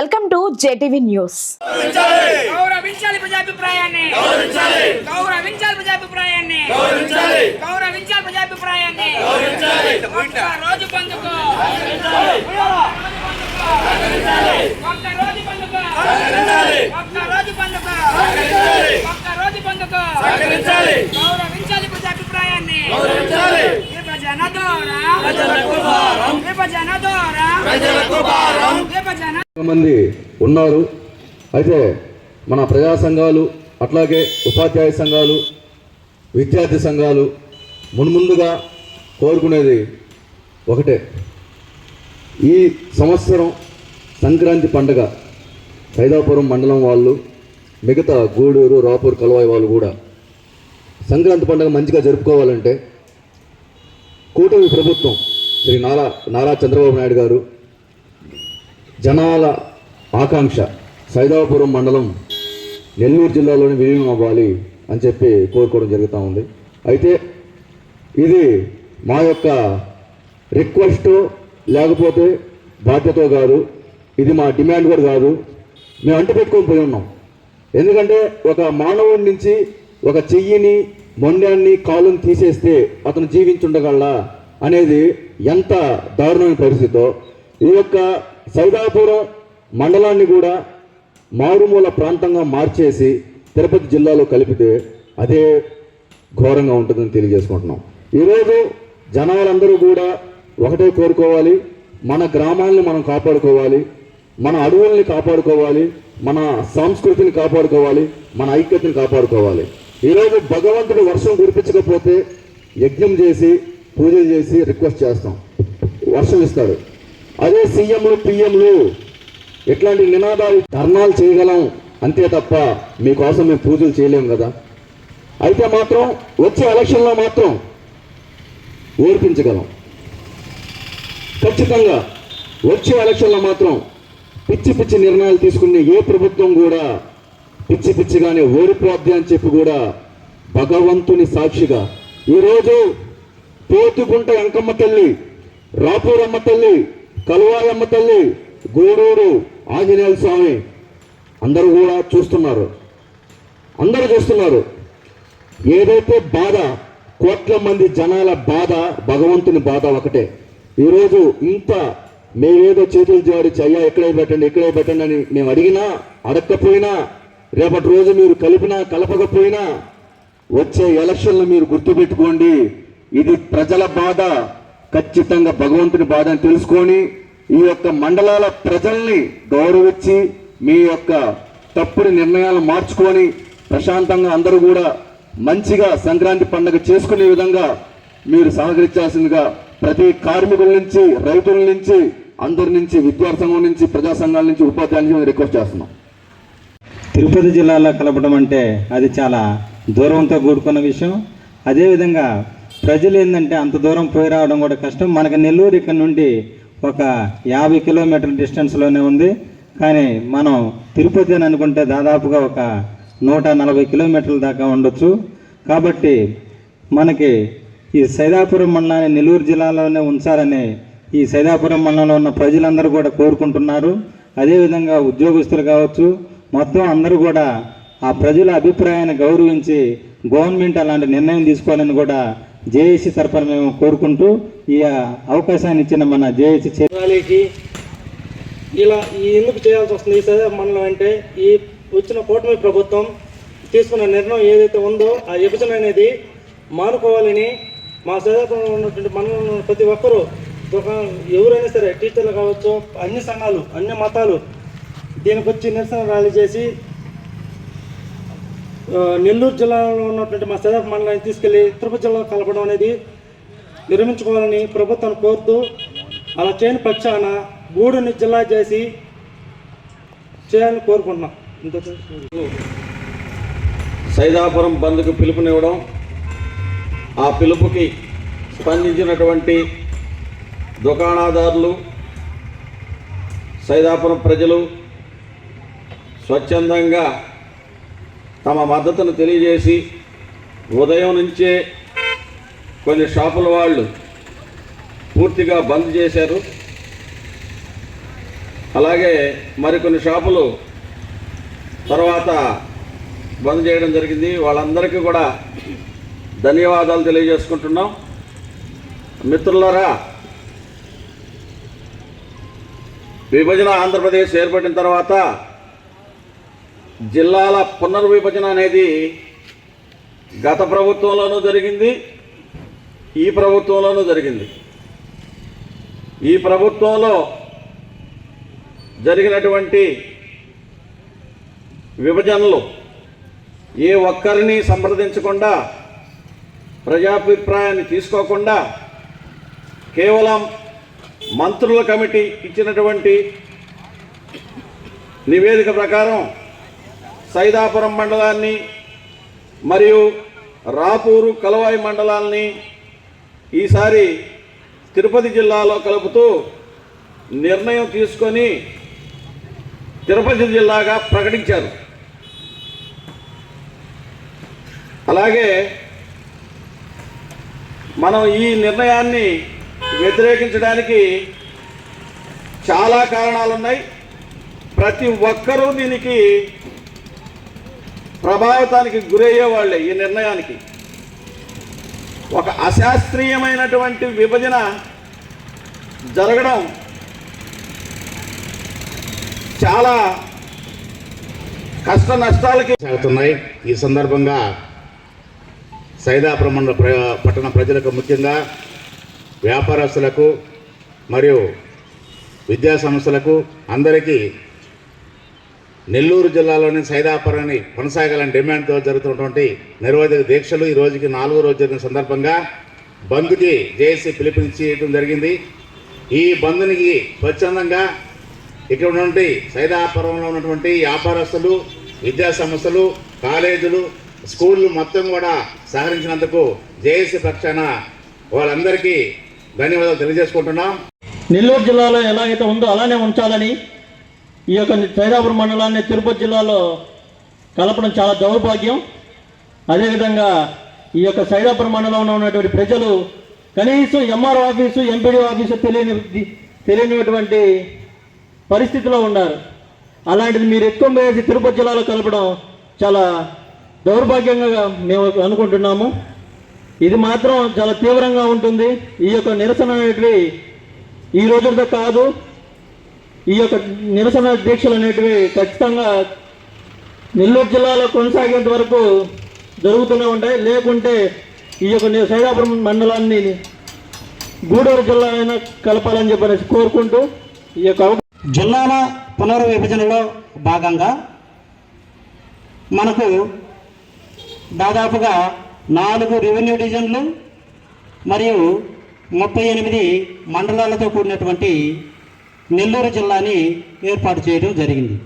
Welcome to JTV news గౌరవించాలి ప్రజాభిప్రాయాన్ని. గౌరవించాలి. ప్రజాభిప్రాయాన్ని. గౌరవించాలి. ప్రజాభిప్రాయాన్ని. రోజు బంధుకు ఒక్క రోజు బంధుకు ఒక్క రోజు బంధుకు ఒక్క రోజు బంధుకు గౌరవించాలి ప్రజాభిప్రాయాన్ని. విభజన ద్వారా విభజన ద్వారా విభజన మంది ఉన్నారు. అయితే మన ప్రజా సంఘాలు అట్లాగే ఉపాధ్యాయ సంఘాలు విద్యార్థి సంఘాలు మున్ముందుగా కోరుకునేది ఒకటే. ఈ సంవత్సరం సంక్రాంతి పండగ సైదాపురం మండలం వాళ్ళు మిగతా గూడూరు రాపూర్ కలవాయి వాళ్ళు కూడా సంక్రాంతి పండుగ మంచిగా జరుపుకోవాలంటే కూటమి ప్రభుత్వం శ్రీ నారా నారా చంద్రబాబు నాయుడు గారు జనాల ఆకాంక్ష సైదాపురం మండలం నెల్లూరు జిల్లాలోని విలీనం అవ్వాలి అని చెప్పి కోరుకోవడం జరుగుతూ ఉంది. అయితే ఇది మా యొక్క రిక్వెస్ట్ లేకపోతే బాధ్యత కాదు. ఇది మా డిమాండ్ కూడా కాదు. మేము అంటు పెట్టుకొని పోయి ఉన్నాం. ఎందుకంటే ఒక మానవుడి నుంచి ఒక చెయ్యిని మొండాన్ని కాలుని తీసేస్తే అతను జీవించుండగల అనేది ఎంత దారుణమైన పరిస్థితో ఈ యొక్క సైదాపురం మండలాన్ని కూడా మారుమూల ప్రాంతంగా మార్చేసి తిరుపతి జిల్లాలో కలిపితే అదే ఘోరంగా ఉంటుందని తెలియజేసుకుంటున్నాం. ఈరోజు జనాలందరూ కూడా ఒకటే కోరుకోవాలి. మన గ్రామాలను మనం కాపాడుకోవాలి. మన అడవుల్ని కాపాడుకోవాలి. మన సంస్కృతిని కాపాడుకోవాలి. మన ఐక్యతని కాపాడుకోవాలి. ఈరోజు భగవంతుడు వర్షం కురిపించకపోతే యజ్ఞం చేసి పూజలు చేసి రిక్వెస్ట్ చేస్తాం. వర్షం ఇస్తాడు అదే సీఎంలు పిఎంలు ఇట్లాంటి నినాదాలు ధర్నాలు చేయగలం అంతే తప్ప మీకోసం మేము పూజలు చేయలేము కదా. అయితే మాత్రం వచ్చే ఎలక్షన్లో మాత్రం ఓర్పించగలం. ఖచ్చితంగా వచ్చే ఎలక్షన్లో మాత్రం పిచ్చి పిచ్చి నిర్ణయాలు తీసుకునే ఏ ప్రభుత్వం కూడా పిచ్చి పిచ్చిగానే ఓడిపోద్ది అని చెప్పి కూడా భగవంతుని సాక్షిగా ఈరోజు పోతుగుంట వెంకమ్మ తల్లి రాపూరమ్మ తల్లి కలువాయమ్మ తల్లి గోరూరు ఆంజనేయ స్వామి. అందరూ కూడా చూస్తున్నారు. అందరూ చూస్తున్నారు. ఏదైతే బాధ కోట్ల మంది జనాల బాధ భగవంతుని బాధ ఒకటే. ఈరోజు ఇంత మేమేదో చేతులు జాడిచి అయ్యా ఇక్కడే పెట్టండి ఇక్కడే పెట్టండి అని మేము అడిగినా అడగకపోయినా రేపటి రోజు మీరు కలిపినా కలపకపోయినా వచ్చే ఎలక్షన్లు మీరు గుర్తుపెట్టుకోండి. ఇది ప్రజల బాధ. ఖచ్చితంగా భగవంతుని బాధ అని తెలుసుకొని ఈ యొక్క మండలాల ప్రజల్ని గౌరవించి మీ యొక్క తప్పుడు నిర్ణయాలు మార్చుకొని ప్రశాంతంగా అందరూ కూడా మంచిగా సంక్రాంతి పండుగ చేసుకునే విధంగా మీరు సహకరించాల్సిందిగా ప్రతి కార్మికుల నుంచి రైతుల నుంచి అందరి నుంచి విద్యాసంఘం సంఘం నుంచి ప్రజా సంఘాల నుంచి ఉపాధ్యాయుల నుంచి రిక్వెస్ట్ చేస్తున్నాం. తిరుపతి జిల్లాలో కలపడం అంటే అది చాలా దూరంతో కూడుకున్న విషయం. అదేవిధంగా ప్రజలు ఏంటంటే అంత దూరం పోయి రావడం కూడా కష్టం. మనకి నెల్లూరు ఇక్కడ నుండి ఒక యాభై కిలోమీటర్ డిస్టెన్స్లోనే ఉంది. కానీ మనం తిరుపతి అని అనుకుంటే దాదాపుగా ఒక నూట నలభై కిలోమీటర్ల దాకా ఉండొచ్చు. కాబట్టి మనకి ఈ సైదాపురం మండలాన్ని నెల్లూరు జిల్లాలోనే ఉంచాలని ఈ సైదాపురం మండలంలో ఉన్న ప్రజలందరూ కూడా కోరుకుంటున్నారు. అదేవిధంగా ఉద్యోగస్తులు కావచ్చు మొత్తం అందరూ కూడా ఆ ప్రజల అభిప్రాయాన్ని గౌరవించి గవర్నమెంట్ అలాంటి నిర్ణయం తీసుకోవాలని కూడా జేఏసీ తరఫున మేము కోరుకుంటూ ఈ అవకాశాన్ని ఇచ్చిన మన జేఏసీ చైర్ ఇలా ఈ ఎందుకు చేయాల్సి వస్తుంది ఈ మండలం అంటే ఈ వచ్చిన కూటమి ప్రభుత్వం తీసుకున్న నిర్ణయం ఏదైతే ఉందో ఆ విభజన అనేది మానుకోవాలని మా సదాపురంలో ఉన్నటువంటి మండలంలో ప్రతి ఒక్కరూ ఒక ఎవరైనా సరే టీచర్లు కావచ్చు అన్ని సంఘాలు అన్ని మతాలు దీనికి వచ్చి నిరసన ర్యాలీ చేసి నెల్లూరు జిల్లాలో ఉన్నటువంటి మా సదాపు మండలాన్ని తీసుకెళ్ళి తిరుపతి జిల్లా కలపడం అనేది నిర్మించుకోవాలని ప్రభుత్వం కోరుతూ అలా చేయని పక్షాన గూడుని జిల్లా చేసి చేయాలని కోరుకుంటున్నాం. సైదాపురం బంద్కు పిలుపునివ్వడం ఆ పిలుపుకి స్పందించినటువంటి దుకాణదారులు సైదాపురం ప్రజలు స్వచ్ఛందంగా తమ మద్దతును తెలియజేసి ఉదయం నుంచే కొన్ని షాపుల వాళ్ళు పూర్తిగా బంద్ చేశారు. అలాగే మరికొన్ని షాపులు తర్వాత బంద్ చేయడం జరిగింది. వాళ్ళందరికీ కూడా ధన్యవాదాలు తెలియజేసుకుంటున్నాం. మిత్రులారా విభజన ఆంధ్రప్రదేశ్ ఏర్పడిన తర్వాత జిల్లాల పునర్విభజన అనేది గత ప్రభుత్వంలోనూ జరిగింది ఈ ప్రభుత్వంలోనూ జరిగింది. ఈ ప్రభుత్వంలో జరిగినటువంటి విభజనలు ఏ ఒక్కరిని సంప్రదించకుండా ప్రజాభిప్రాయాన్ని తీసుకోకుండా కేవలం మంత్రుల కమిటీ ఇచ్చినటువంటి నివేదిక ప్రకారం సైదాపురం మండలాన్ని మరియు రాపూరు కలవాయి మండలాల్ని ఈసారి తిరుపతి జిల్లాలో కలుపుతూ నిర్ణయం తీసుకొని తిరుపతి జిల్లాగా ప్రకటించారు. అలాగే మనం ఈ నిర్ణయాన్ని వ్యతిరేకించడానికి చాలా కారణాలు ఉన్నాయి ప్రతి ఒక్కరూ దీనికి ప్రభావితానికి గురయ్యే వాళ్ళే ఈ నిర్ణయానికి. ఒక అశాస్త్రీయమైనటువంటి విభజన జరగడం చాలా కష్ట నష్టాలకి సాగుతున్నాయి. ఈ సందర్భంగా సైదాపురం మండల ప్ర పట్టణ ప్రజలకు ముఖ్యంగా వ్యాపారస్తులకు మరియు విద్యా సంస్థలకు అందరికీ నెల్లూరు జిల్లాలోని సైదాపురాన్ని కొనసాగాలని డిమాండ్తో జరుగుతున్నటువంటి నిరవధిక దీక్షలు ఈ రోజుకి నాలుగో రోజు జరిగిన సందర్భంగా బంద్కి జేఏసీ పిలుపునిచ్చేయడం జరిగింది. ఈ బంద్కి స్వచ్ఛందంగా ఇక్కడ ఉన్నటువంటి సైదాపురంలో ఉన్నటువంటి వ్యాపారస్తులు విద్యా సంస్థలు కాలేజీలు స్కూళ్ళు మొత్తం కూడా సహకరించినందుకు జేఏసీ పక్షాన వాళ్ళందరికీ ధన్యవాదాలు తెలియజేసుకుంటున్నాం. నెల్లూరు జిల్లాలో ఎలాగైతే ఉందో అలానే ఉంచాలని ఈ యొక్క సైదాపురం మండలాన్ని తిరుపతి జిల్లాలో కలపడం చాలా దౌర్భాగ్యం. అదేవిధంగా ఈ యొక్క సైదాపురం మండలంలో ఉన్నటువంటి ప్రజలు కనీసం ఎంఆర్ఓ ఆఫీసు ఎంపీడీ ఆఫీసు తెలియని తెలియనిటువంటి పరిస్థితిలో ఉన్నారు. అలాంటిది మీరు ఎక్కువ వేసి తిరుపతి జిల్లాలో కలపడం చాలా దౌర్భాగ్యంగా మేము అనుకుంటున్నాము. ఇది మాత్రం చాలా తీవ్రంగా ఉంటుంది. ఈ యొక్క నిరసన అనేటివి ఈ రోజులతో కాదు. ఈ యొక్క నిరసన దీక్షలు అనేటివి ఖచ్చితంగా నెల్లూరు జిల్లాలో కొనసాగేంత వరకు జరుగుతూనే ఉంటాయి. లేకుంటే ఈ యొక్క సైదాపురం మండలాన్ని గూడూరు జిల్లా అయినా కలపాలని చెప్పనేసి కోరుకుంటూ ఈ యొక్క జిల్లాల పునర్విభజనలో భాగంగా మనకు దాదాపుగా నాలుగు రెవెన్యూ డివిజన్లు మరియు ముప్పై ఎనిమిది మండలాలతో కూడినటువంటి నెల్లూరు జిల్లాని ఏర్పాటు చేయడం జరిగింది.